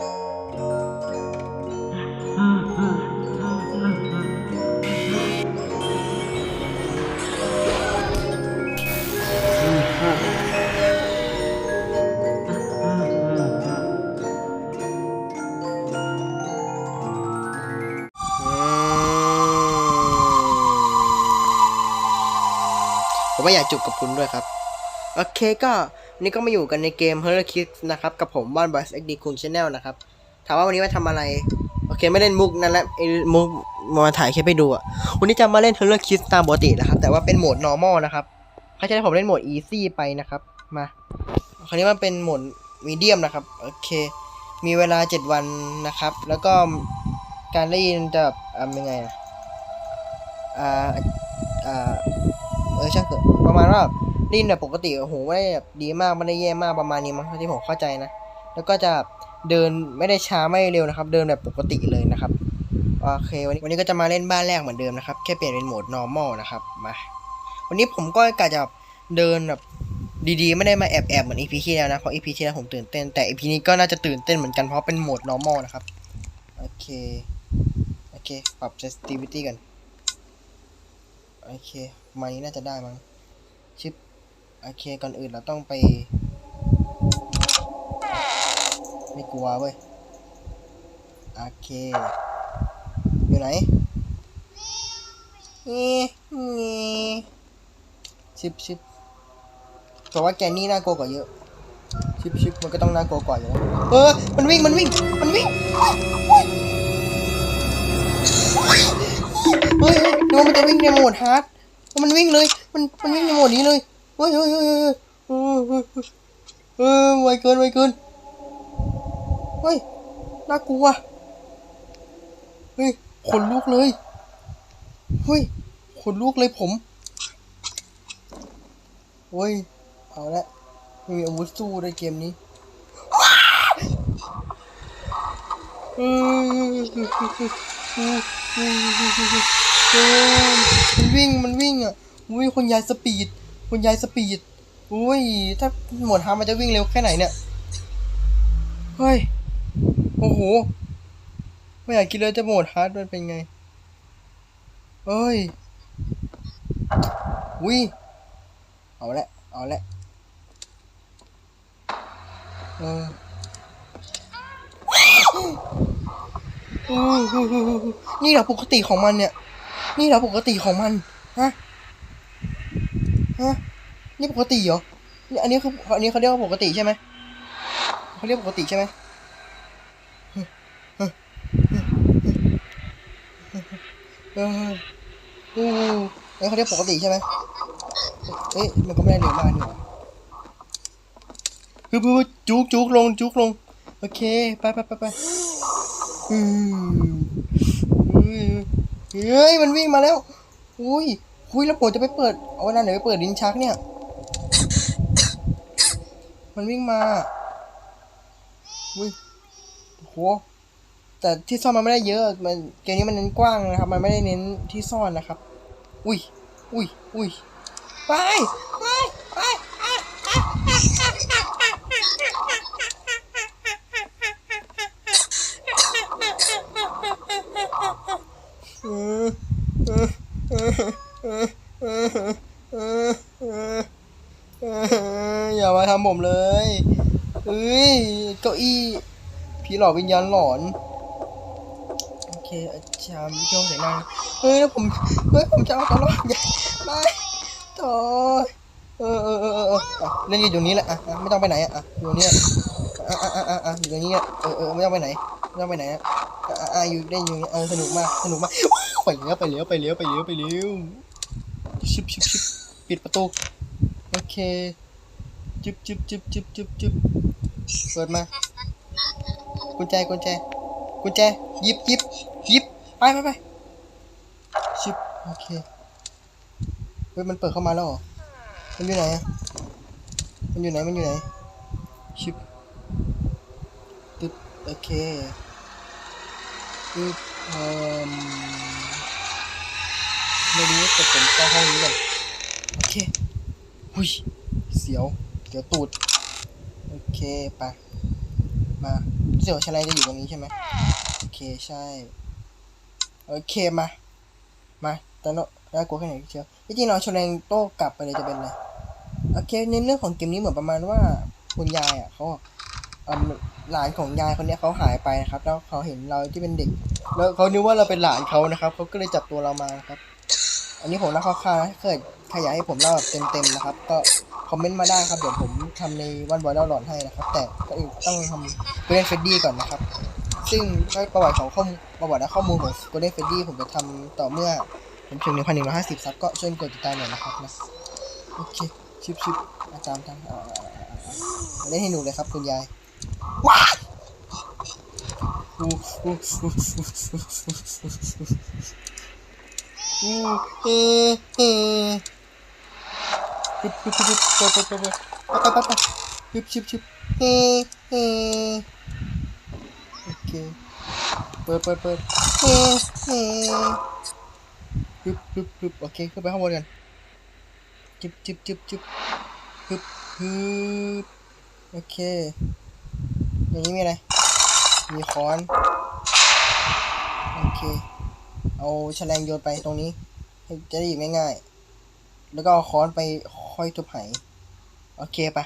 ผมไม่อยากจุบกับคุณด้วยครับ โอเคก็ นนี้ก็มาอยู่กันในเกม h e r k i d นะครับกับผมบ้านบัสเอ็กดีคุงชาแนลนะครับ ถามว่าวันนี้มาทำอะไร โอเคไม่เล่นมุกนั่นแหละไอ้มุกมาถ่ายคลิปให้ดูอะวันนี้จะมาเล่น h e r k i d ตามปกตินะครับ แต่ว่าเป็นโหมด normal นะครับเขาจะให้ผมเล่นโหมด easy ไปนะครับมาคราวนี้มันเป็นโหมด medium นะครับโอเค มีเวลา 7 วันนะครับ แล้วก็การได้ยินจะแบบอ่ายังไงอะอ่าอ่าเออช่างเถอะประมาณว่า ด้ยินแบบปกติโอ้โหไม่ได้แบบดีมากไม่ได้แย่มากประมาณนี้มั้งเท่าที่ผมเข้าใจนะ แล้วก็จะเดินไม่ได้ช้าไม่เร็วนะครับ เดินแบบปกติเลยนะครับโอเควันนี้วันนี้ก็จะมาเล่นบ้านแรกเหมือนเดิมนะครับแค่เปลี่ยนเป็นโหมด normal นะครับมาวันนี้ผมก็กะจะเดินแบบดีๆ ไม่ได้มาแอบแอบๆเหมือน EP ที่แล้วนะเพราะ EP ที่แล้วผมตื่นเต้นแต่ EP นี้ก็น่าจะตื่นเต้นเหมือนกันเพราะเป็นโหมด normal นะครับโอเคโอเคปรับ sensitivity กันโอเคมานี้น่าจะได้มั้ง โอเคก่อนอื่นเราต้องไป ไม่กลัวเว้ย โอเค อยู่ไหนนี่นี่ชิปชิปแต่ว่าแกนี่น่ากลัวกว่าเยอะ ชิปชิปมันก็ต้องน่ากลัวกว่าอยู่แล้วเออ มันวิ่ง มันวิ่ง มันวิ่ง เฮ้ยเฮ้ยดูมันจะวิ่งในโหมดฮาร์ดมันวิ่งเลย มัน มันวิ่งในโหมดนี้เลย ฮ้ยเฮ้ยเฮ้ยเฮ้ยเฮ้ยเฮ้ยเฮ้ยเออไวเกินไวเกินเฮ้ยน่ากลัวเฮ้ยขนลุกเลยเฮ้ยขนลุกเลยผมเฮ้ยเอาละไม่มีอาวุธสู้ในเกมนี้เออมันวิ่งมันวิ่งอะอุ้ยคนยายสปีด คนยายสปีด อุ้ย ถ้าหมดฮาร์ดมันจะวิ่งเร็วแค่ไหนเนี่ย เฮ้ย โอ้โห ไม่อยากคิดเลยจะโหมดฮาร์ดมันเป็นไง เอ้ย อุ้ย เอาละ เอาละ เออโอ้โหนี่แหละปกติของมันเนี่ย นี่แหละปกติของมัน ฮะ ฮะนี่ปกติเหรออันนี้คืออันนี้เขาเรียกว่าปกติใช่ไหมเขาเรียกปกติใช่ไหมเออโอ้เอ้ยเขาเรียกปกติใช่ไหมเอ๊ะมันก็ไม่ได้เร็วมากนี่หว่าคือคือจุกจุกลงจุกลง โอเค ไปไปไปไปอืมเฮ้ย มันวิ่งมาแล้ว อุ้ย อุ้ยแล้วปวดจะไปเปิด เอาเวลาไหนไปเปิดลิ้นชักเนี่ย มันวิ่งมาอุ้ยโหแต่ที่ซ่อนมันไม่ได้เยอะมันเกมนี้มันเน้นกว้างนะครับ มันไม่ได้เน้นที่ซ่อนนะครับ อุ้ยอุ้ยอุ้ยไปไป ผมเลยเอ้ยเก้าอี้ผีหลอกวิญญาณหลอนโอเคอาจารย์โยงใส่หน้าเฮ้ยแล้วผมเฮ้ยผมจะเอาตัวรอดอย่าไม่ต่อเออเออเออเออเล่นอยู่ตรงนี้แหละอะไม่ต้องไปไหนอะอยู่นี่อะอะอะอะอะอยู่ตรงนี้อะเออเออไม่ต้องไปไหนไม่ต้องไปไหนอะอะอะอยู่ได้อยู่นี่เออสนุกมากสนุกมากไปเลี้ยวไปเลี้ยวไปเลี้ยวไปเลี้ยวไปเลี้ยวชิบชิบชิบปิดประตูโอเค จิบจิบจิบจิบจิบจิบเปิดมากุญแจกุญแจกุญแจหยิบหยิบหยิบไปไปไปชิบโอเคเฮ้ยมันเปิดเข้ามาแล้วเหรอมันอยู่ไหนอะมันอยู่ไหนมันอยู่ไหนชิบตึ๊บโอเคตึ๊บเอ่อไม่รู้แต่ผมเข้าห้องนี้ก่อนโอเคหุยเสียว เสียวตูด โอเคไปมาเสี่ยวชาแนลจะอยู่ตรงนี้ใช่ไหมโอเคใช่ โอเคมา มาแต่เนาะน่ากลัวแค่ไหนเชียวที่จริงเราชาแนลโต้กลับไปเลยจะเป็นไรโอเคในเรื่องของเกมนี้เหมือนประมาณว่าคุณยายอะเขาหลานของยายคนนี้เขาหายไปนะครับ แล้วเขาเห็นเราที่เป็นเด็ก แล้วเขานึกว่าเราเป็นหลานเขานะครับเขาก็เลยจับตัวเรามาครับ อันนี้ผมเล่าคร่าวๆนะถ้าเกิดใครอยากให้ผมเล่าแบบเต็มๆนะครับ ก็ คอมเมนต์มาได้ครับ เดี๋ยวผมทำในวันบอยเล่าหลอนให้นะครับ แต่ก็ต้องทำ Golden Freddy ก่อนนะครับ ซึ่งถ้าประวัติของข้อมูลประวัติและข้อมูลของ Golden Freddy ผมจะทำต่อเมื่อผมถึง1,150ซับก็ช่วยกดติดตามหน่อยนะครับนะโอเคชิบชิบอาจารย์ทำเอาเอาเล่นให้หนูเลยครับ คุณยายว้ายอู้อู้อู้อู้อู้อู้เฮ้เฮ้ปึ๊บปึ๊บปึ๊บปึ๊บปึ๊บปึ๊บปึ๊บไปไปไปปึ๊บชิบชิบเฮ้เฮ้โอเคเปิดเปิดเปิดเฮ้เฮ้ปึ๊บปึ๊บปึ๊บโอเคขึ้นไปข้างบนกันจิบจิบจิบจิบปึ๊บปึ๊บโอเคอย่างนี้มีอะไรมีค้อนโอเคเอาแฉลงโยนไปตรงนี้จะได้หยิบง่ายๆแล้วก็เอาค้อนไป ค่อยทุบไหโอเคปะ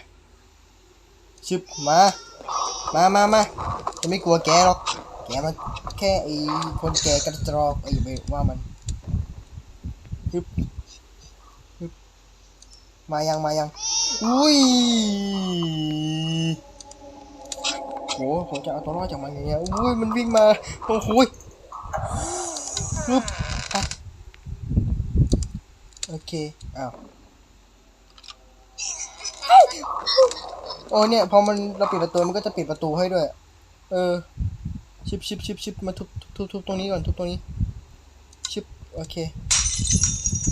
ชึบมา มามามาจะไม่กลัวแกหรอก แกมันแค่ไอ้คนแกกระจอกไอ้ไม่ว่ามันฮึบฮึบมายังมายัง อุ้ยโหผมจะเอาตัวรอดจากมันอย่างเงี้ยอุ้ยมันวิ่งมาโอ้โหยฮึบโอเค อ้าว อ้เนี่ยพอมันเราปิดประตูมันก็จะปิดประตูให้ด้วย เออ ชิบชิบชิบชิบมาทุบทุบทุบตรงนี้ก่อนทุบตรงนี้ ชิบโอเค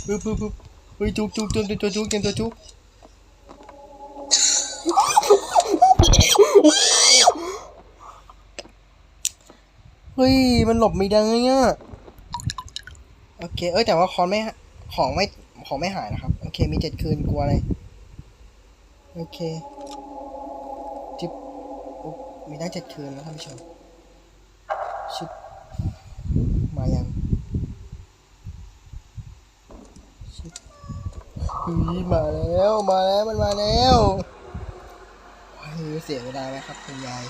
ปึ๊บปึ๊บปึ๊บเฮ้ยจุกจุกเตรียมตัวจุกเตรียมตัวจุกเฮ้ยมันหลบไม่ได้อะโอเค เอ้ยแต่ว่าคอนไม่ของไม่ของไม่หายนะครับ โอเค มีเจ็ดคืนกลัวอะไร โอเค มีได้เจ็ดคืนแล้วท่านผู้ชมชิบมายังชิบมาแล้วมาแล้วมันมาแล้วเฮ้ยเสียเวลาไหมครับคุณยาย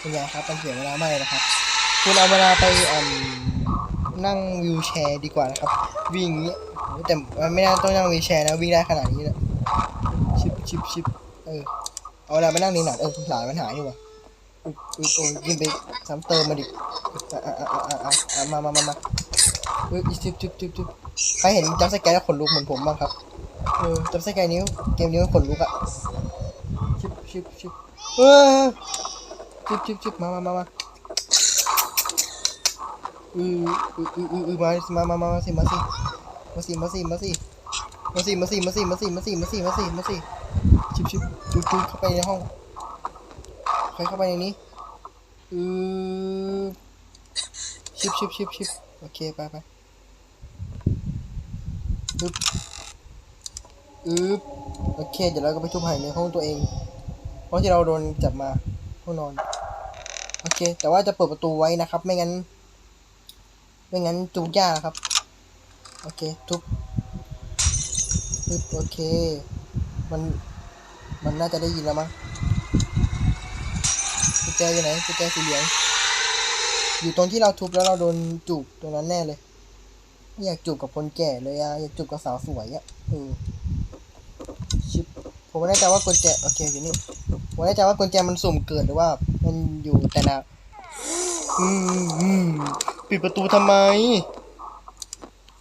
คุณยายครับมันเสียเวลามากเลยนะครับ คุณเอาเวลาไปอืมนั่งวิวแชร์ดีกว่านะครับ วิ่งอย่างนี้แต่ไม่น่าต้องนั่งวิวแชร์นะวิ่งได้ขนาดนี้เลยชิบชิบชิบเออ เอาเวลาไปนั่งนี่หน่อยเออหลานมันหายนี่หว่อุ๊ยอุ๊ยโอ้ยยิงไปซ้ำเติมมาดิอะอะอะอะอะอะมามามามาเฮ้ยชิบชิบชิบชิบใครเห็นจัมป์สแกร์แล้วขนลุกเหมือนผมบ้างครับเออจัมป์สแกร์นิ้วเกมนี้มันขนลุกอะชิบชิบชิบเออชิบชิบชิบมามามามาอืออืออืออือมามามามามาสิมาสิมาสิมาสิมาสิมาสิมาสิมาสิมาสิมาสิมาสิมาสิมาสิ ชิบชิบจุดจุดเข้าไปในห้องใครเข้าไปในนี้อือชิบชิบชิบชิบโอเคไปไปอึบอึบโอเค เดี๋ยวเราก็ไปทุบหายในห้องตัวเอง เพราะที่เราโดนจับมาห้องนอน โอเค แต่ว่าจะเปิดประตูไว้นะครับ ไม่งั้น ไม่งั้นจูกยากครับ โอเค ทุบอึบโอเค มัน มันน่าจะได้ยินแล้วมั้งกุญแจอยู่ไหนกุญแจสีเหลือง อยู่ตรงที่เราทุบแล้วเราโดนจูบตรงนั้นแน่เลยไม่อยากจูบกับคนแก่เลยอะอยากจูบกับสาวสวยอะเออชิบผมไม่แน่ใจว่ากุญแจโอเคอยู่นี่ผมไม่แน่ใจว่ากุญแจมันสุ่มเกิดหรือว่า มันอยู่แต่ละอืมอืมปิดประตูทำไม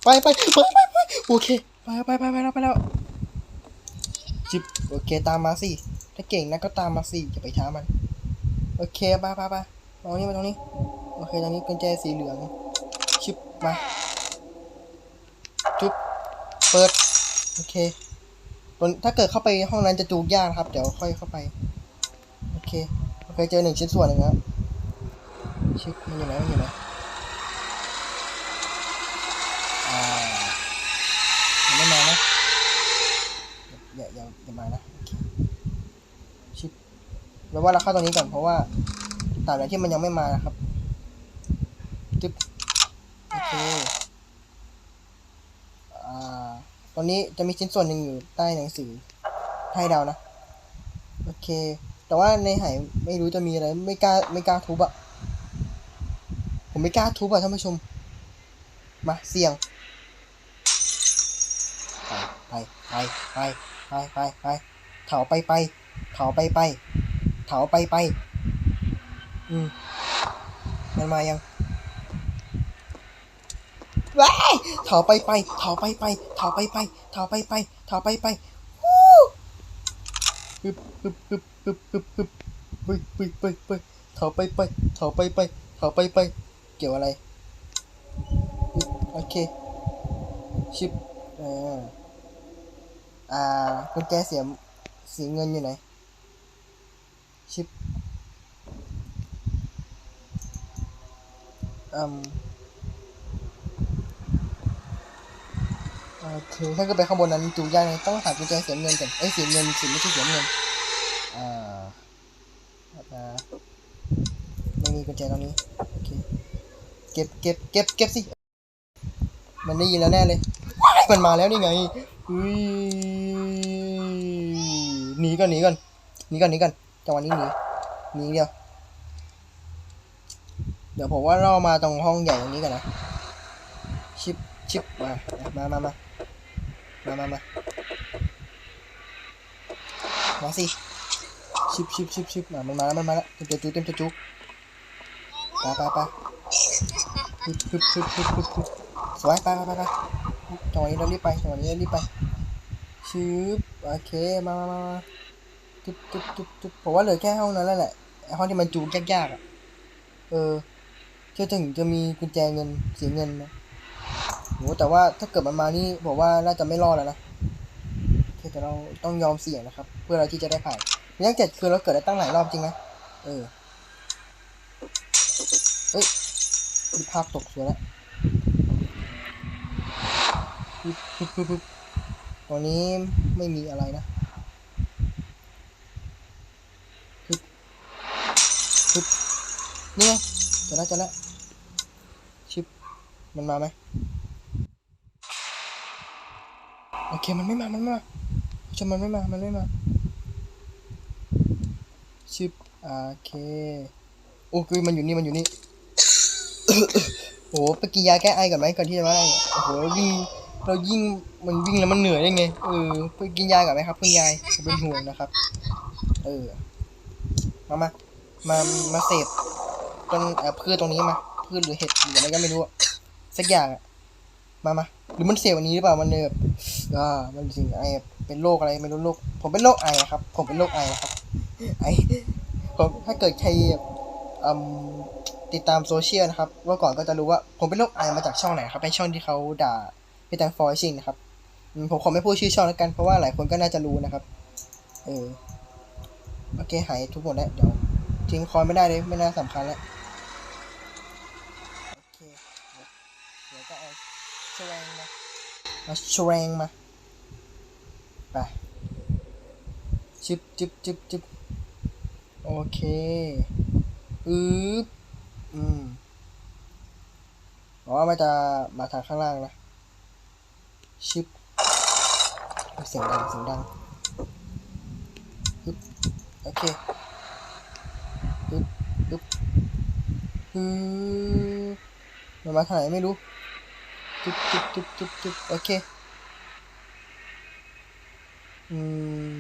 ไปไปไปไปไปโอเค ไปไปไปไปแล้วไปแล้ว จิบโอเคตามมาสิ ถ้าเก่งนะก็ตามมาสิอย่าไปช้ามัน โอเคไปไปไปตรงนี้มาตรงนี้ โอเคตรงนี้กุญแจสีเหลือง ชิบมา จุ๊บ เปิด โอเคตรงถ้าเกิดเข้าไปห้องนั้นจะจูกยากครับ เดี๋ยวค่อยเข้าไป โอเค โอเคเจอหนึ่งชิ้นส่วนหนึ่งแล้วชิบมันอยู่ไหนมันอยู่ไหนอ่ายังไม่มานะ อย่าอย่าอย่ามานะชิบแปลว่าเราเข้าตรงนี้ก่อนเพราะว่าตราบใดที่มันยังไม่มานะครับจึ๊บโอเคอ่าตอนนี้จะมีชิ้นส่วนหนึ่งอยู่ใต้หนังสือให้เดานะ โอเค แต่ว่าในไหไม่รู้จะมีอะไร ไม่กล้าไม่กล้าทุบอะผมไม่กล้าทุบอะท่านผู้ชม มาเสี่ยง ไป ไป ไป ไป ไปไปเถาไปไปเถาไปไปเถาไปไป อืมมันมายังว้ายเถาไปไปเถาไปไปเถาไปไปเถาไปไปเถาไปไปฮู้ปึ๊บปึ๊บปึ๊บปึ๊บปึ๊บปึ๊บปึ๊บปึ๊บปึ๊บปึ๊บเถาไปไปเถาไปไปเถาไปไป เกี่ยวอะไร โอเค ชิปอ่า อ่ากุญแจเสียสีเงินอยู่ไหน ชิปอืมโอเค ถ้าเกิดไปข้างบนนั้นจูยากไงต้องหากุญแจเสียเงินก่อนเอ้ยเสียเงินสิไม่ใช่เสียเงิน อ่าอ่าไม่มีกุญแจตรงนี้ โอเค เก็บเก็บเก็บเก็บสิ มันได้ยินแล้วแน่เลย มันมาแล้วนี่ไง หนีก่อนหนีก่อนหนีก่อนหนีก่อนจังหวะนี้หนีหนีเดียวเดี๋ยวผมว่าเรามาตรงห้องใหญ่ตรงนี้กันนะชิปชิปมามามามามามามามาสิชิปชิปชิปชิปมามันมาแล้วมันมาแล้วเต็มตัวจุเต็มจุไปไปไปปึ๊บปึ๊บปึ๊บปึ๊บปึ๊บปึ๊บสวยไปไปไปไป จังหวะนี้เรารีบไปจังหวะนี้เรารีบไปชืบโอเคมามามามาจุ๊บจุ๊บจุ๊บจุ๊บผมว่าเหลือแค่ห้องนั้นแล้วแหละห้องที่มันจูยากๆอะเออเชื่อถึงจะมีกุญแจเงินเสียเงินนะโหแต่ว่าถ้าเกิดมันมานี่ผมว่าน่าจะไม่รอดแล้วนะเแต่เราต้องยอมเสี่ยงนะครับ เพื่อเราที่จะได้ผ่านเรื่องเจ็ดคือเราเกิดได้ตั้งหลายรอบจริงนะเออเฮ้ยภาพตกสวยแล้ว ตรงนี้ไม่มีอะไรนะึบปึ๊บนี่ไงเจะแล้วเจะแล้วชิป มันมาไหมโอเค มันไม่มา มันไม่มาชมมันไม่มา มันไม่มา ชิป โอเค โอ้คือมันอยู่นี่ มันอยู่นี่ โอ้ไปกินยาแก้ไอก่อนไหมก่อนที่จะมาได้เนี่ยโอ้โหวิ่ง เรายิ่งมันวิ่งแล้วมันเหนื่อยได้ไงเออไปกินยาก่อนไหมครับคุณยายผมเป็นห่วงนะครับ เออมามามามาเสพต้นเอ่อพืชตรงนี้มาพืชหรือเห็ดหรืออะไรก็ไม่รู้สักอย่างอะมามาหรือมันเสียวันนี้หรือเปล่ามันเลยแบบอ่ามันสิ่งไอเป็นโรคอะไรไม่รู้โรคผมเป็นโรคไอครับ ผมเป็นโรคไอครับไอผมถ้าเกิดใครอืมติดตามโซเชียลนะครับเมื่อก่อนก็จะรู้ว่าผมเป็นโรคไอมาจากช่องไหนครับเป็นช่องที่เขาด่า พี่แตงฟอยชิงนะครับผมขอไม่พูดชื่อช่องแล้วกันเพราะว่าหลายคนก็น่าจะรู้นะครับ เออโอเคหายทุกหมดแล้วเดี๋ยวทิ้งคอยไม่ได้เลยไม่น่าสำคัญแล้วโอเคเดี๋ยวก็เอาแชวงมาเอาแชวงมาไปจึบจึบจึบจึบโอเคอึ๊บอืมอกว่ามันจะมาทางข้างล่างนะ ชิปเสียงดังเสียงดังปึ๊บโอเคปึ๊บปึ๊บปึ๊บมันมาทางไหนไม่รู้จุ๊บจุ๊บจุ๊บจุ๊บจุ๊บโอเคอืม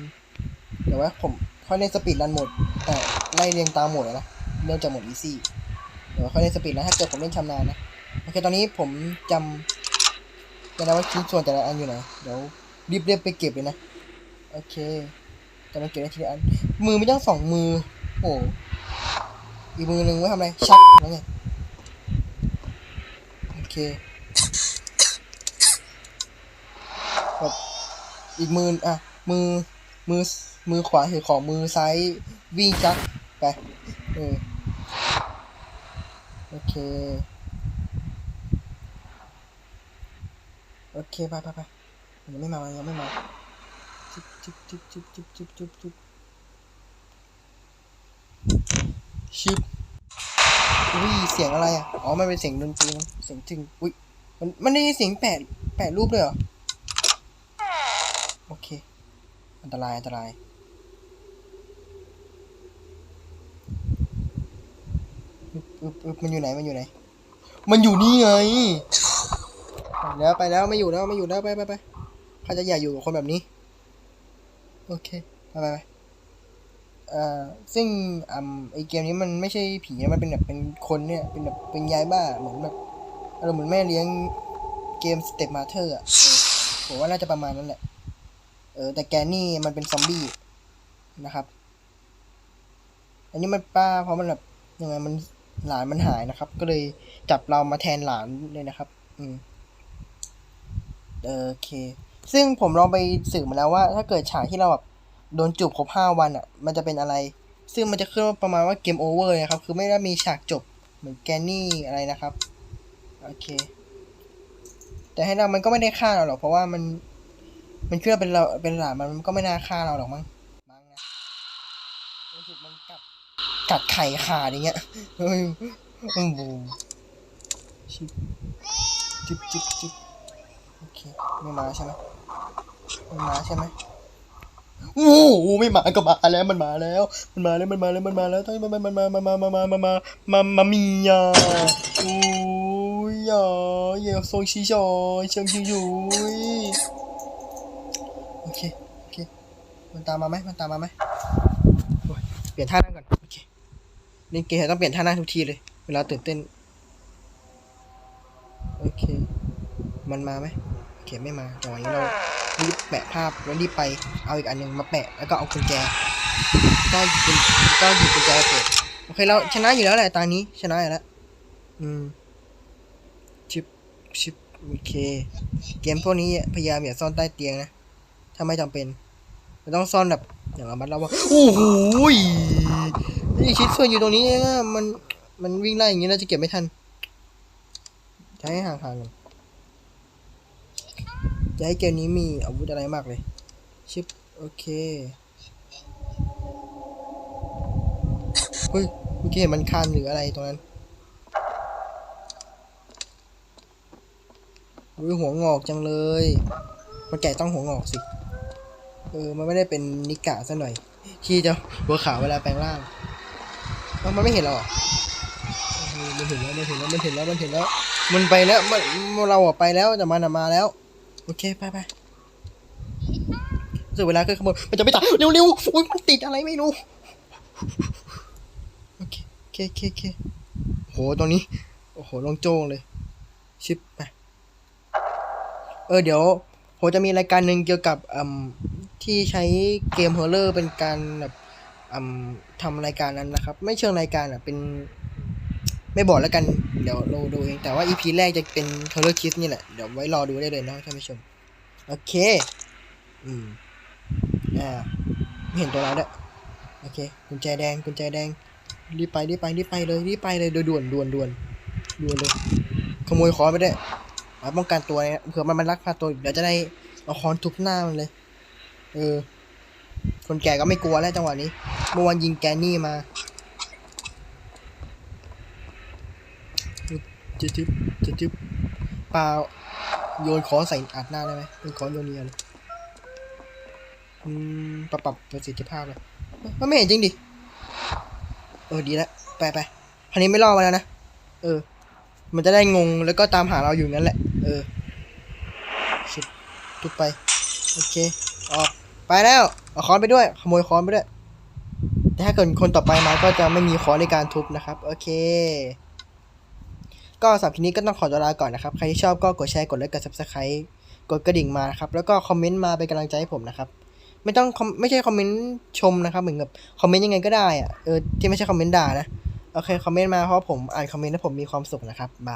เดี๋ยวว่าผมค่อยเล่นสปีดรันโหมดแต่ไล่เรียงตามโหมดนะเริ่มจากโหมดอีซี่เดี๋ยวค่อยเล่นสปีดแล้วถ้าเกิดผมเล่นชำนาญนะโอเคตอนนี้ผมจำ จะได้ว่าชิ้นส่วนแต่ละอันอยู่ไหนเดี๋ยวรีบเรียบไปเก็บเลยนะ โอเคแต่มันเก็บได้ทีละอัน มือไม่ต้องสองมือ โอ้อีกมือหนึ่งไว้ทำอะไรชักแล้วไงโอเคแบบอีกมืออะมือมือมือขวาถือของมือซ้ายวิ่งจักไปเออโอเค โอเคไปไปไปยังไม่มายังไม่มาจุ๊บจุ๊บจุ๊บจุ๊บจุ๊บจุ๊บจุ๊บจุ๊บชิบอุ้ยเสียงอะไรอะอ๋อมันเป็นเสียงดนตรีเสียงถึงอุ้ยมันมันได้ยินเสียงแปดแปดรูปเลยเหรอโอเคอันตรายอันตรายอึ๊บอึ๊บอึบมันอยู่ไหนมันอยู่ไหน มันอยู่นี่ไง แล้วไปแล้วไม่อยู่แล้วไม่อยู่แล้วไปไปไปใครจะอยากอยู่กับคนแบบนี้ โอเคไปไปไปเอ่อซึ่งอ่าไอเกมนี้มันไม่ใช่ผีนะมันเป็นแบบเป็นคนเนี่ย เป็นแบบเป็นยายบ้าเหมือนแบบอารมณ์เหมือนแม่เลี้ยงเกมสเต็ปมาเธอร์อะเออผมว่าน่าจะประมาณนั้นแหละ เออแต่แกนี่มันเป็นซอมบี้นะครับ อันนี้มันป้าเพราะมันแบบยังไงมันหลานมันหายนะครับ ก็เลยจับเรามาแทนหลานเลยนะครับ อืม โอเค ซึ่งผมลองไปสืบมาแล้วว่า ถ้าเกิดฉากที่เราแบบโดนจูบครบห้าวันอะ มันจะเป็นอะไร ซึ่งมันจะขึ้นว่าประมาณว่าเกมโอเวอร์นะครับ คือไม่ได้มีฉากจบเหมือนแกนนี่อะไรนะครับ โอเค แต่ให้เรามันก็ไม่ได้ฆ่าเราหรอก เพราะว่ามัน มันเชื่อเป็นเรา เป็นหลานมันมันก็ไม่น่าฆ่าเราหรอกมั้งมั้งนะรู้สึกมันกัด กัดไข่ขาดอย่างเงี้ยเฮ้ยโอ้โหจิบจิบจิบ โอเคไม่มาใช่ไหมไม่มาใช่ไหมโอ้โหไม่มาก็มาแล้วมันมาแล้ว มันมาแล้วมันมาแล้วมันมาแล้วต้องมันมันมามามามามามามามามามีอะโอ้ยอะเย่โซชิชอยเชิงชิวอยู่โอเคโอเคมันตามมาไหมมันตามมาไหมเปลี่ยนท่านั่งก่อนโอเคเล่นเกมต้องเปลี่ยนท่านั่งทุกทีเลยเวลาตื่นเต้นโอเค มันมาไหมโอเคไม่มาจังหวะนี้เรารีบแปะภาพแล้วรีบไปเอาอีกอันหนึ่งมาแปะแล้วก็เอากุญแจก็หยิบก็หยิบกุญแจเปิดโอเคเราชนะอยู่แล้วแหละตอนนี้ชนะอยู่แล้วอืมชิปชิปโอเค เกมพวกนี้พยายามอย่าซ่อนใต้เตียงนะถ้าไม่จำเป็นเราต้องซ่อนแบบอย่างระมัดระวังโอ้โหนี่ชิดส่วนอยู่ตรงนี้เองอะมันมันวิ่งไล่อย่างนี้เราจะเก็บไม่ทันให้ห่างๆกัน จะให้เกมนี้มีอาวุธอะไรมากเลย ชิป โอเค เฮ้ยเมื่อกี้เห็นมันคานหรืออะไรตรงนั้นอุ้ยหัวงอกจังเลย มันแก่ต้องหัวงอกสิ เออ มันไม่ได้เป็นนิกะซะหน่อย ที่จะหัวขาวเวลาแปลงร่างมันไม่เห็นหรอมันเห็นแล้ว มันเห็นแล้ว มันเห็นแล้ว มันเห็นแล้ว มันไปแล้ว มันเราอะไปแล้วแต่มันอะมาแล้ว โอเคไปไปเสึกเวลาเคยขโมยมันจะไม่ตายเร็วเร็วๆอุ้ยมันติดอะไรไม่รู้โอเคโอเคโอเคโหตรงนี้โอ้โหลงโจ้งเลย ชิปไปเออเดี๋ยวผมจะมีรายการหนึ่งเกี่ยวกับอืมที่ใช้เกมฮอร์เรอร์เป็นการแบบอืมทำรายการนั้นนะครับ ไม่เชิงรายการอะเป็น ไม่บอกแล้วกัน เดี๋ยวเราดูเอง แต่ว่า EP แรกจะเป็น Horror Kiss นี่แหละ เดี๋ยวไว้รอดูได้เลยนะท่านผู้ชม โอเค อืม อ่า ไม่เห็นตัวเราด้วโอเค กุญแจแดง กุญแจแดง รีบไป รีบไป รีบไปเลย รีบไปเลยโดยด่วนด่วนด่วนด่วนเลย ขโมยค้อนไปได้มาป้องกันตัวเนี่ยเผื่อมันมันลักพาตัวเดี๋ยวจะได้เอาค้อนทุบหน้ามันเลย เออ คนแก่ก็ไม่กลัวแล้วจังหวะนี้ เมื่อวานยิงแกนี่มา จิ๊บจิ๊บจิ๊บจิ๊บปลาโยนค้อใส่อัดหน้าได้ไหมเป็นค้อโยนเนียนอืมปรับปรับประสิทธิภาพเลยมันไม่เห็นจริงดิ เออดีแล้วไปไปคราวนี้ไม่ล่อมาแล้วนะ เออ มันจะได้งงแล้วก็ตามหาเราอยู่นั่นแหละ เออชิบทุบไป โอเค ออก ไปแล้วเอาค้อนไปด้วย ขโมยค้อนไปด้วย แต่ถ้าเกิดคนต่อไปมาก็จะไม่มีค้อนในการทุบนะครับ โอเค ก็สำหรับคลิปนี้ก็ต้องขอตัวลาก่อนนะครับ ใครที่ชอบก็กดแชร์ กดไลค์ กด subscribe กดกระดิ่งมานะครับ แล้วก็คอมเมนต์มาเป็นกำลังใจให้ผมนะครับ ไม่ต้องไม่ใช่คอมเมนต์ชมนะครับ เหมือนกับคอมเมนต์ยังไงก็ได้อะเออที่ไม่ใช่คอมเมนต์ด่านะ โอเค คอมเมนต์มาเพราะผมอ่านคอมเมนต์แล้วผมมีความสุขนะครับบาย